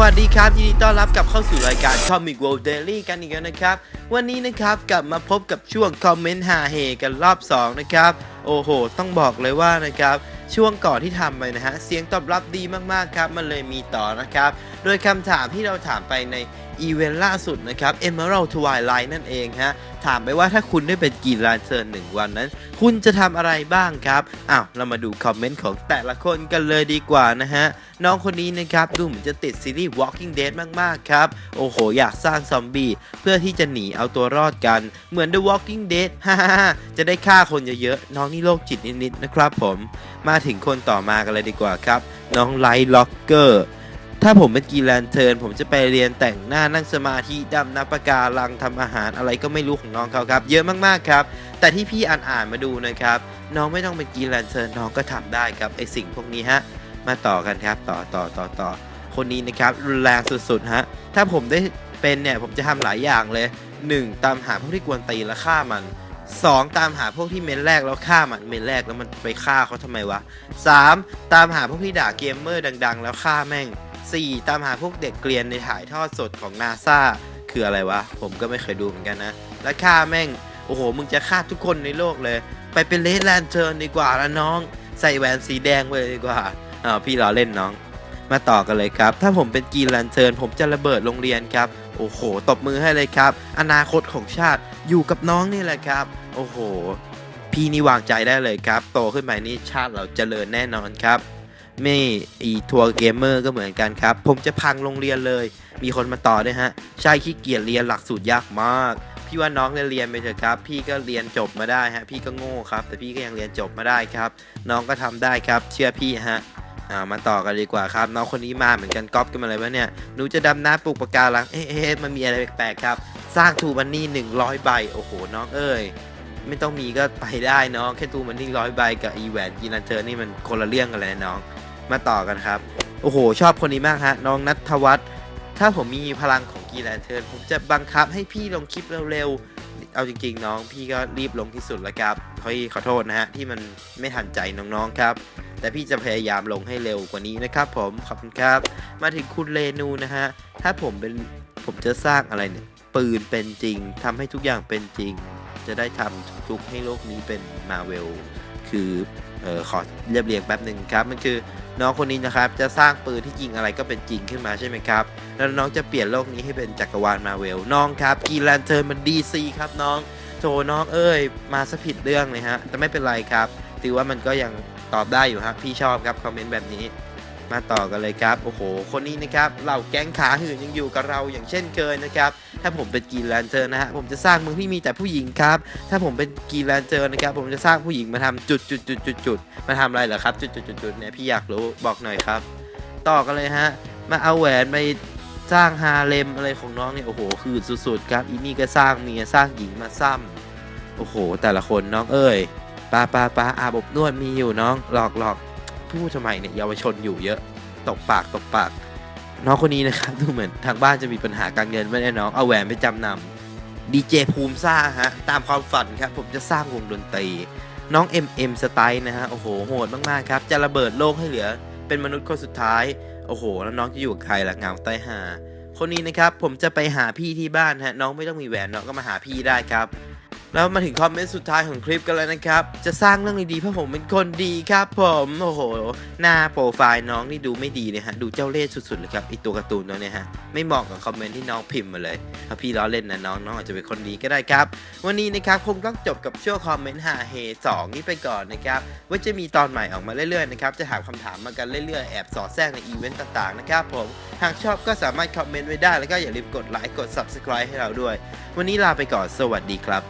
วัสดีครับ ยินดีต้อนรับกลับเข้าสู่รายการ Comic World Daily กันอีกแล้วนะครับ วันนี้นะครับกลับมาพบกับช่วงคอมเมนต์หาเฮกันรอบ 2 นะครับ โอ้โห ต้องบอกเลยว่านะครับช่วงก่อนที่ทำไปนะฮะ เสียงตอบรับดีมากๆครับ มันเลยมีต่อนะครับ โดยคำถามที่เราถามไปในอีเวนต์ล่าสุดนะครับ Emerald Twilight นั่นเองฮะ ถามไปว่าถ้าคุณได้เป็นกีฬาเชิญหนึ่งวันนั้น คุณจะทำอะไรบ้างครับ อ้าว เรามาดูคอมเมนต์ของแต่ละคนกันเลยดีกว่านะฮะ น้องคนนี้นะครับ ดูเหมือนจะติดซีรีส์ Walking Dead มากๆครับ โอ้โห อยากสร้างซอมบี้เพื่อที่จะหนีเอาตัวรอดกัน เหมือน The Walking Dead ฮ่าจะได้ฆ่าคนเยอะๆ น้องนี่โรคจิตนิดๆนะครับผมมาถึงคนต่อมากันเลยดีกว่าครับ น้องไลท์ล็อกเกอร์ถ้าผมเป็นกีแลนเทิร์นผมจะไปเรียนแต่งหน้านั่งสมาธิดำน้ำปะการังทำอาหารอะไรก็ไม่รู้ของน้องเขาครับ เยอะมากๆครับ แต่ที่พี่อ่านอ่านมาดูนะครับ น้องไม่ต้องเป็นกีแลนเทิร์นน้องก็ทำได้ครับไอสิ่งพวกนี้ฮะมาต่อกันครับ ต่อต่อต่อต่อคนนี้นะครับรุนแรงสุดๆฮะถ้าผมได้เป็นเนี่ยผมจะทำหลายอย่างเลย 1. ตามหาพวกที่กวนตีแล้วฆ่ามัน 2. ตามหาพวกที่เมนแรกแล้วฆ่ามันเมนแรกแล้วมันไปฆ่าเขาทำไมวะ 3. ตามหาพวกที่ด่าเกมเมอร์ดัง ๆ แล้วฆ่าแม่ง 4. ตามหาพวกเด็กเกรียนในถ่ายทอดสดของนาซาคืออะไรวะ ผมก็ไม่เคยดูเหมือนกันนะ แล้วฆ่าแม่ง โอ้โห มึงจะฆ่าทุกคนในโลกเลย ไปเป็นเลดแลนเทิร์นดีกว่าละน้อง ใส่แหวนสีแดงไปเลยดีกว่าอ่าพี่ล้อเล่นน้อง มาต่อกันเลยครับ ถ้าผมเป็นกรีแลนเทิร์นผมจะระเบิดโรงเรียนครับ อ้โห ตบมือให้เลยครับ อนาคตของชาติอยู่กับน้องนี่แหละครับ โอ้โห พี่นี่วางใจได้เลยครับ โตขึ้นมานี่ชาติเราเจริญแน่นอนครับไม่อีทัวร์เกมเมอร์ก็เหมือนกันครับ ผมจะพังโรงเรียนเลย มีคนมาต่อด้วยฮะชายขี้เกียจเรียนหลักสูตรยากมาก พี่ว่าน้องเนี่ยเรียนไปเถอะครับ พี่ก็เรียนจบมาได้ฮะ พี่ก็โง่ครับ แต่พี่ก็ยังเรียนจบมาได้ครับ น้องก็ทำได้ครับ เชื่อพี่ฮะ อ่ามาต่อกันดีกว่าครับน้องคนนี้มาเหมือนกันก๊อปกันมาเลยวะเนี่ยหนูจะดำน้ำปลูกปะการังเอ๊ะมันมีอะไรแปลกๆครับ สร้างทูบันนี่หนึ่งร้อยใบโอ้โหน้องเอ้ยไม่ต้องมีก็ไปได้น้องแค่ทูบันนี่ร้อยใบกับอีแหวนกีนันเจอร์นี่มันคนละเรื่องกันเลยนะน้อง มาต่อกันครับโอ้โห ชอบคนนี้มากฮะน้องนัทวัฒน์ถ้าผมมีพลังของกีแลนเทิร์นผมจะบังคับให้พี่ลงคลิปเร็วๆเอาจริงๆ น้อง พี่ก็รีบลงที่สุดแล้วครับ พี่ขอโทษนะฮะที่มันไม่ทันใจน้องๆครับ แต่พี่จะพยายามลงให้เร็วกว่านี้นะครับ ผมขอบคุณครับ มาถึงคุณเรนูนะฮะถ้าผมเป็นผมจะสร้างอะไรเนี่ยปืนเป็นจริงทำให้ทุกอย่างเป็นจริง จะได้ทำทุกๆให้โลกนี้เป็นมาเวลคือเออขอเรียบเรียงแป๊บหนึ่งครับมันคือน้องคนนี้นะครับจะสร้างปืนที่ยิงอะไรก็เป็นจริงขึ้นมาใช่ไหมครับ แล้วน้องจะเปลี่ยนโลกนี้ให้เป็นจักรวาลมาเวลน้องครับกีแลนเทิร์มันดีซีครับน้อง โถน้องเอ้ยมาสะผิดเรื่องเลยฮะ แต่ไม่เป็นไรครับ ถือว่ามันก็ยังตอบได้อยู่ครับพี่ชอบครับคอมเมนต์แบบนี้มาต่อกันเลยครับ โอ้โห คนนี้นะครับ เหล่าแก๊งขาหื่นยังอยู่กับเราอย่างเช่นเคยนะครับ ถ้าผมเป็นกีแลนเจอร์นะฮะ ผมจะสร้างเมืองที่มีแต่ผู้หญิงครับ ถ้าผมเป็นกีแลนเจอร์นะครับ ผมจะสร้างผู้หญิงมาทำจุดจุดจุดจุดจุดมาทำอะไรเหรอครับ จุดจุดจุดจุดเนี่ยพี่อยากรู้บอกหน่อยครับ ต่อกันเลยฮะ มาเอาแหวนไป สร้างฮาเลมอะไรของน้องเนี่ยโอ้โหคือสุดๆครับอีนี่ก็สร้างเมียสร้างหญิงมาซ้ำโอ้โห แต่ละคนน้องเอ้ยปาปาปาอาบอบนวดมีอยู่น้องหลอกหลอกพูดทำไมเนี่ยเยาวชนอยู่เยอะตกปากตกปาก น้องคนนี้นะครับดูเหมือนทางบ้านจะมีปัญหาการเงินไม่ได้น้องเอาแหวนไปจำนำดีเจภูมิซ่างฮะตามความฝันครับผมจะสร้างวงดนตรีน้อง MM สไตล์นะฮะ โอ้โห โหดมาก ๆ ครับ จะระเบิดโลกให้เหลือ เป็นมนุษย์คนสุดท้าย โอ้โห แล้วน้องจะอยู่กับใครล่ะเงาใต้หาคนนี้นะครับผมจะไปหาพี่ที่บ้านฮะน้องไม่ต้องมีแหวนน้องก็มาหาพี่ได้ครับ แล้วมาถึงคอมเมนต์สุดท้ายของคลิปกันแล้วนะครับ จะสร้างเรื่องดีๆเพราะผมเป็นคนดีครับผมโอ้โห หน้าโปรไฟล์น้องนี่ดูไม่ดีเลยฮะ ดูเจ้าเล่ห์สุดๆเลยครับไอตัวการ์ตูนตัวเนี้ยฮะ ไม่เหมาะกับคอมเมนต์ที่น้องพิมพ์มาเลยถ้าพี่ล้อเล่นนะน้องน้องอาจจะเป็นคนดีก็ได้ครับ วันนี้นะครับคงต้องจบกับช่วงคอมเมนต์หาเฮสองนี้ไปก่อนนะครับว่าจะมีตอนใหม่ออกมาเรื่อยๆนะครับจะถามคำถามมากันเรื่อยๆแอบสอดแทรกในอีเวนต์ต่างๆนะครับผมหากชอบก็สามารถคอมเมนต์ไว้ได้แล้วก็อย่าลืมกดไลค์กด subscribe ให้เราด้วย วันนี้ลาไปก่อนสวัสดีครับ